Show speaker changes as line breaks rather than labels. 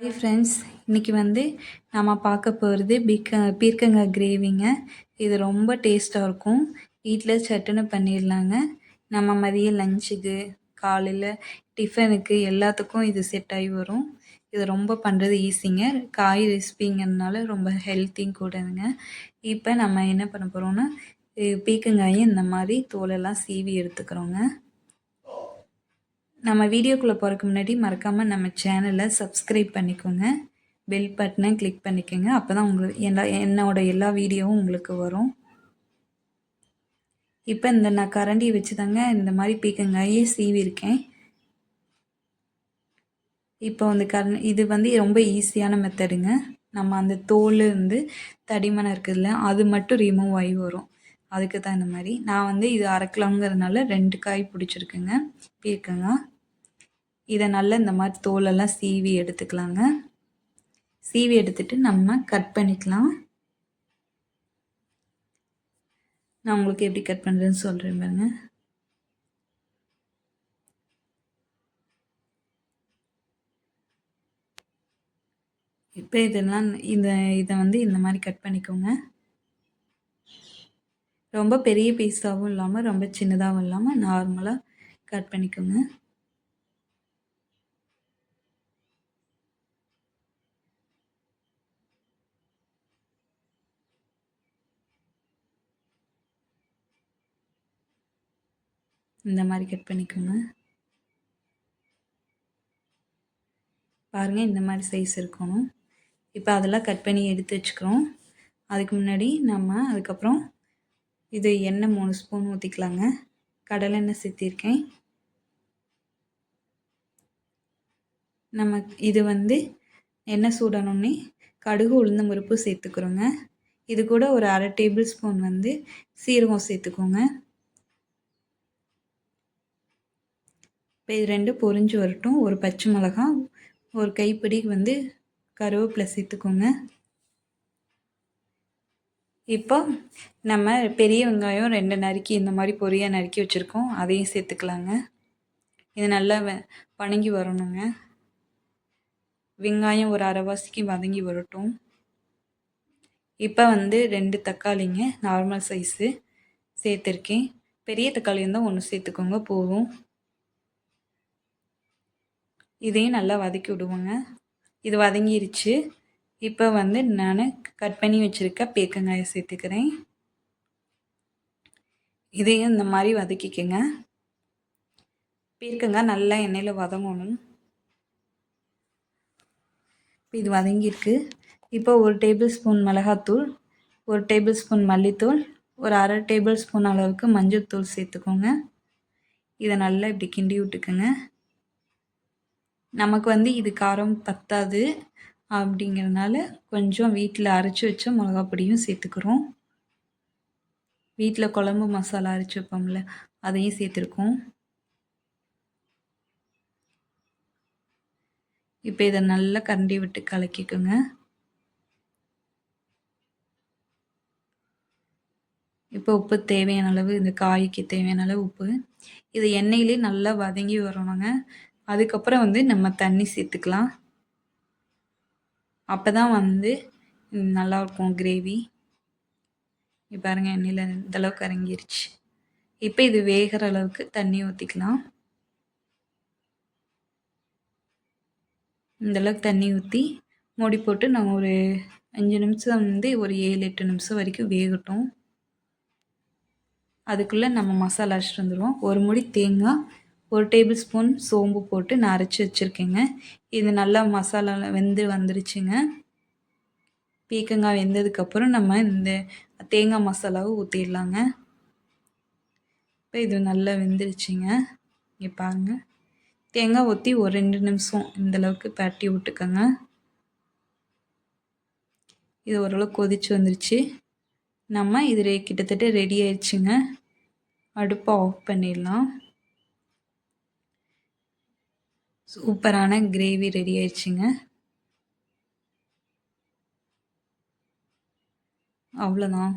Hi friends இன்றைக்கி வந்து நம்ம பார்க்க போகிறது பீக்க பீர்க்கங்காய் கிரேவிங்க இது ரொம்ப டேஸ்ட்டாக இருக்கும். வீட்டில் சட்டுன்னு பண்ணிடலாங்க. நம்ம மதிய லஞ்சுக்கு காலையில் டிஃபனுக்கு எல்லாத்துக்கும் இது செட் ஆகி வரும். இது ரொம்ப பண்ணுறது ஈஸிங்க காய் ரெசிபிங்கிறதுனால ரொம்ப ஹெல்த்தியும் கூடங்க இப்போ நம்ம என்ன பண்ண போகிறோம்னா பீக்கங்காயும் இந்த மாதிரி தோலெல்லாம் சீவி எடுத்துக்கிறோங்க. நம்ம வீடியோக்குள்ளே போகிறதுக்கு முன்னாடி மறக்காமல் நம்ம சேனலை சப்ஸ்கிரைப் பண்ணிக்கோங்க. பெல் பட்டனை கிளிக் பண்ணிக்கோங்க. அப்போ தான் உங்களுக்கு எல்லா என்னோட எல்லா வீடியோவும் உங்களுக்கு வரும். இப்போ இந்த நான் கரண்டி வச்சு தாங்க இந்த மாதிரி பீக்கங்காயே சீவிருக்கேன் இப்போ வந்து கரண் இது வந்து ரொம்ப ஈஸியான மெத்தடுங்க நம்ம அந்த தோல் வந்து தடிமனை இருக்குதுல்ல அது மட்டும் ரிமூவ் ஆகி வரும். அதுக்கு தான் இந்த மாதிரி. நான் வந்து இது அரைக்கலாங்கிறதுனால ரெண்டு காய் பிடிச்சிருக்குங்க பீர்க்கங்காய் இதை நல்லா இந்த மாதிரி தோலெல்லாம் சீவி எடுத்துக்கலாங்க. சீவி எடுத்துட்டு நம்ம கட் பண்ணிக்கலாம். நான் உங்களுக்கு எப்படி கட் பண்ணுறேன்னு சொல்கிறேன் பாருங்க. இப்போ இதெல்லாம் இந்த இதை வந்து இந்த மாதிரி கட் பண்ணிக்கோங்க. ரொம்ப பெரிய பீஸாகவும் இல்லாமல் ரொம்ப சின்னதாகவும் இல்லாமல் நார்மலாக கட் பண்ணிக்கோங்க. இந்த மாதிரி கட் பண்ணிக்கோங்க. பாருங்கள் இந்த மாதிரி சைஸ் இருக்கணும். இப்போ அதெல்லாம் கட் பண்ணி எடுத்து வச்சுக்கிறோம். அதுக்கு முன்னாடி நம்ம அதுக்கப்புறம் இது எண்ணெய் மூணு ஸ்பூன் ஊற்றிக்கலாங்க கடலை எண்ணெய் சேர்த்திருக்கேன் நம்ம இது வந்து எண்ணெய் சூடணுன்னே கடுகு உளுந்த முறுப்பு சேர்த்துக்கிறோங்க. இது கூட ஒரு அரை டேபிள் ஸ்பூன் வந்து சீரகம் சேர்த்துக்கோங்க. இப்போ இது ரெண்டும் பொரிஞ்சு வரட்டும். ஒரு பச்சை மிளகா ஒரு கைப்பிடி வந்து கருவேப்பிலை சேர்த்துக்கோங்க. இப்போ நம்ம பெரிய வெங்காயம் ரெண்டு நறுக்கி இந்த மாதிரி பொரியாக நறுக்கி வச்சுருக்கோம். அதையும் சேர்த்துக்கலாங்க. இது நல்லா வணங்கி வரணுங்க. வெங்காயம் ஒரு அரைவாசிக்கு வதங்கி வரட்டும். இப்போ வந்து ரெண்டு தக்காளிங்க நார்மல் சைஸு சேர்த்துருக்கேன். பெரிய தக்காளி இருந்தால் ஒன்று சேர்த்துக்கோங்க போதும். இதையும் நல்லா வதக்கி விடுவோங்க. இது வதங்கிருச்சு. இப்போ வந்து நான் கட் பண்ணி வச்சுருக்க பேக்கங்காயை சேர்த்துக்கிறேன். இதையும் இந்த மாதிரி வதக்கிக்கங்க. பீர்க்கங்காய் நல்லா எண்ணெயில் வதங்கணும். இது வதங்கியிருக்கு. இப்போ ஒரு டேபிள் ஸ்பூன் மிளகாத்தூள் ஒரு டேபிள் ஸ்பூன் மல்லித்தூள் ஒரு அரை டேபிள் ஸ்பூன் அளவுக்கு மஞ்சள் தூள் சேர்த்துக்கோங்க. இதை நல்லா இப்படி கிண்டி விட்டுக்குங்க. நமக்கு வந்து இது காரம் பத்தாது அப்படிங்கிறதுனால கொஞ்சம் வீட்டில் அரைச்சி வச்ச மிளகா பொடியும் சேர்த்துக்கிறோம். வீட்டில் குழம்பு மசாலா அரைச்சி வைப்போம்ல அதையும் சேர்த்துருக்கோம். இப்போ இதை நல்லா கரண்டி விட்டு கலக்கிக்கோங்க. இப்போ உப்பு தேவையான அளவு இந்த காய்க்கு தேவையான அளவு உப்பு. இது எண்ணெயிலே நல்லா வதங்கி வரணுங்க. அதுக்கப்புறம் வந்து நம்ம தண்ணி சேர்த்துக்கலாம். அப்போ தான் வந்து நல்லாயிருக்கும் கிரேவி இப்போ பாருங்கள் எண்ணெயில் இந்தளவுக்கு இறங்கிருச்சு. இப்போ இது வேகிற அளவுக்கு தண்ணி ஊற்றிக்கலாம் இந்தளவுக்கு தண்ணி ஊற்றி மூடி போட்டு நம்ம ஒரு அஞ்சு நிமிஷம் வந்து ஒரு ஏழு எட்டு நிமிஷம் வரைக்கும் வேகட்டும். அதுக்குள்ளே நம்ம மசாலா அரைச்சிட்டு வந்துடுவோம் ஒரு முடி தேங்காய் ஒரு டேபிள் ஸ்பூன் சோம்பு போட்டு நான் அரைச்சி வச்சுருக்கேங்க. இது நல்லா மசாலா வெந்து வந்துருச்சுங்க. பீக்கங்காய் வெந்ததுக்கப்புறம் நம்ம இந்த தேங்காய் மசாலாவை ஊற்றிடலாங்க இப்போ இது நல்லா வெந்துருச்சுங்க. இங்கே பாருங்கள் தேங்காய் ஊற்றி ஒரு ரெண்டு நிமிஷம் இந்தளவுக்கு பரட்டி விட்டுக்கோங்க. இது ஓரளவு கொதிச்சு வந்துருச்சு. நம்ம இது கிட்டத்தட்ட ரெடி ஆயிடுச்சுங்க. அடுப்பை ஆஃப் பண்ணிடலாம். சூப்பரான கிரேவி ரெடி ஆயிடுச்சுங்க. அவ்வளோதான்